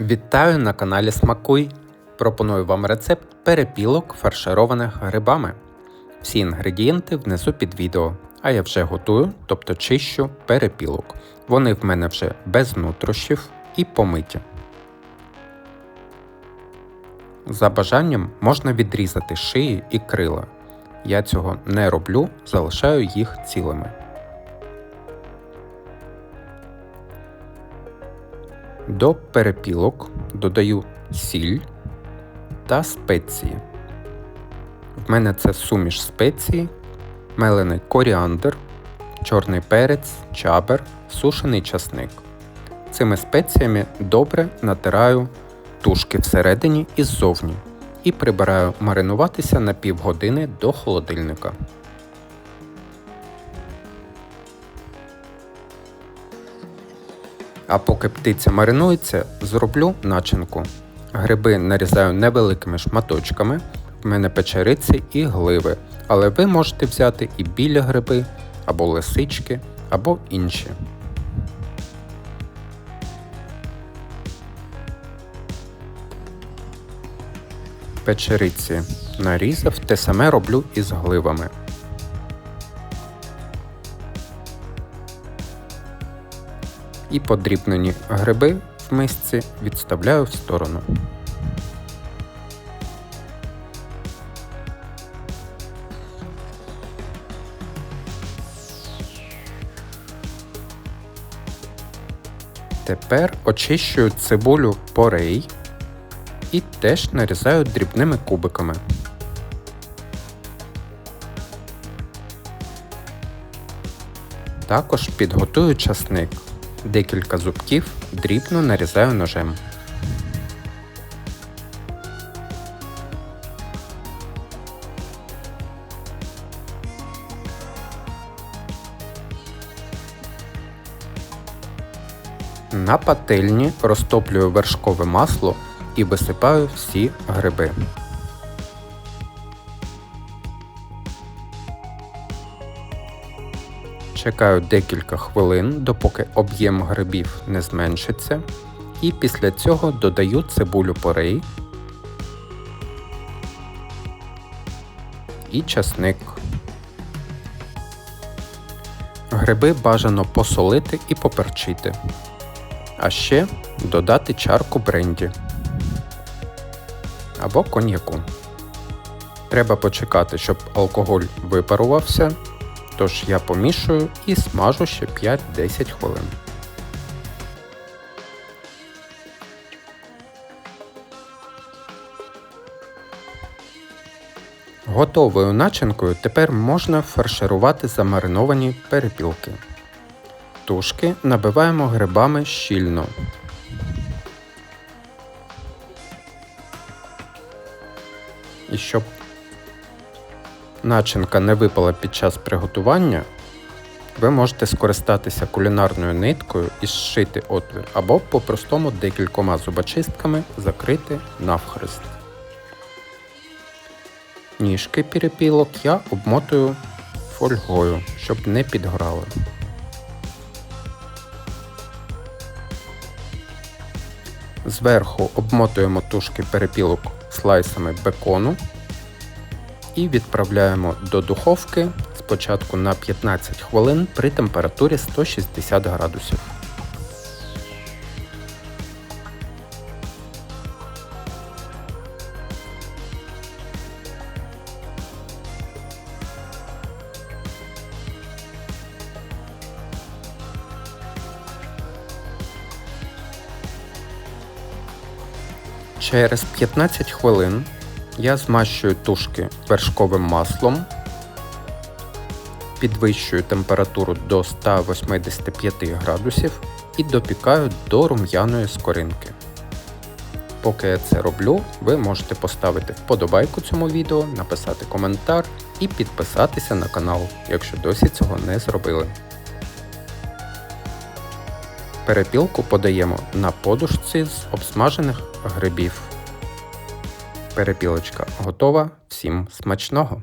Вітаю на каналі Смакуй. Пропоную вам рецепт перепілок фаршированих грибами. Всі інгредієнти внизу під відео. А я вже готую, тобто чищу перепілок. Вони в мене вже без нутрощів і помиті. За бажанням можна відрізати шиї і крила. Я цього не роблю, залишаю їх цілими. До перепілок додаю сіль та спеції. В мене це суміш спеції, мелений коріандр, чорний перець, чабер, сушений часник. Цими спеціями добре натираю тушки всередині і ззовні і прибираю маринуватися на півгодини до холодильника. А поки птиця маринується, зроблю начинку. Гриби нарізаю невеликими шматочками, в мене печериці і гливи, але ви можете взяти і білі гриби, або лисички, або інші. Печериці нарізав, те саме роблю і з гливами. І подрібнені гриби в мисці відставляю в сторону. Тепер очищую цибулю порей і теж нарізаю дрібними кубиками. Також підготую часник. Декілька зубків дрібно нарізаю ножем. На пательні розтоплюю вершкове масло і висипаю всі гриби. Чекаю декілька хвилин, допоки об'єм грибів не зменшиться, і після цього додаю цибулю порей і часник. Гриби бажано посолити і поперчити, а ще додати чарку бренді або коньяку. Треба почекати, щоб алкоголь випарувався. Тож я помішую і смажу ще 5-10 хвилин. Готовою начинкою тепер можна фарширувати замариновані перепілки. Тушки набиваємо грибами щільно. І щоб начинка не випала під час приготування, ви можете скористатися кулінарною ниткою і зшити отвір, або по-простому декількома зубочистками закрити навхрест. Ніжки перепілок я обмотую фольгою, щоб не підгорали. Зверху обмотуємо тушки перепілок слайсами бекону і відправляємо до духовки спочатку на 15 хвилин при температурі 160 градусів. Через 15 хвилин я змащую тушки вершковим маслом, підвищую температуру до 185 градусів і допікаю до рум'яної скоринки. Поки я це роблю, ви можете поставити вподобайку цьому відео, написати коментар і підписатися на канал, якщо досі цього не зробили. Перепілку подаємо на подушці з обсмажених грибів. Перепілочка готова. Всім смачного!